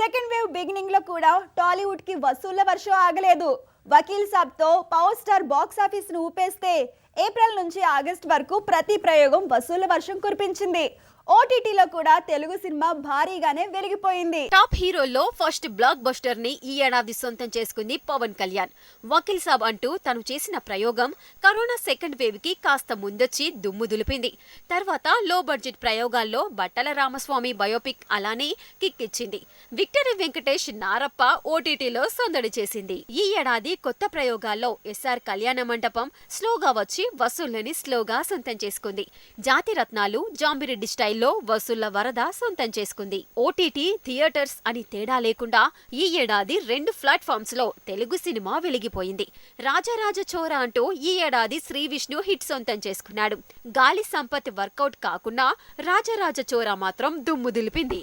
Second wave బిగినింగ్లో కూడా టాలీవుడ్కి వసూళ్ళ వర్షం ఆగలేదు. వకీల్ సాబ్తో పవర్ స్టార్ బాక్స్ ఆఫీస్ను ఊపేస్తే ఏప్రిల్ నుంచి ఆగస్ట్ వరకు ప్రతి ప్రయోగం వసూళ్ళ వర్షం కురిపించింది. ఓటీటీలో కూడా తెలుగు సినిమా భారీగానే వెలిగిపోయింది. టాప్ హీరోల్లో ఫస్ట్ బ్లాక్ బస్టర్ని ఈ ఏడాది సొంతం చేసుకుంది పవన్ కళ్యాణ్. వకీల్ సాబ్ అంటూ తను చేసిన ప్రయోగం కరోనా సెకండ్ వేవ్కి కాస్త ముందొచ్చి దుమ్ము దులిపింది. తర్వాత లో బడ్జెట్ ప్రయోగాల్లో బట్టల రామస్వామి బయోపిక్ అలానే కిక్ ఇచ్చింది విక్టరీ వెంకటేష్ నారప్ప ఓటీటీలో సందడి చేసింది. ఈ ఏడాది కొత్త ప్రయోగాల్లో ఎస్ఆర్ కళ్యాణ మండపం స్లోగా వచ్చి వసూళ్ళని స్లోగా సొంతం చేసుకుంది. జాతి రత్నాలు జాంబిరెడ్డి స్టైల్లో వసూళ్ళ వరద సొంతం చేసుకుంది. ఓటీటీ థియేటర్స్ అని తేడా లేకుండా ఈ ఏడాది రెండు ప్లాట్ఫామ్స్లో తెలుగు సినిమా వెలిగిపోయింది. రాజరాజ చోర అంటూ ఈ ఏడాది శ్రీ విష్ణు హిట్ సొంతం చేసుకున్నాడు. గాలి సంపత్ వర్కౌట్ కాకుండా రాజరాజ చోర మాత్రం దుమ్ము దులిపింది.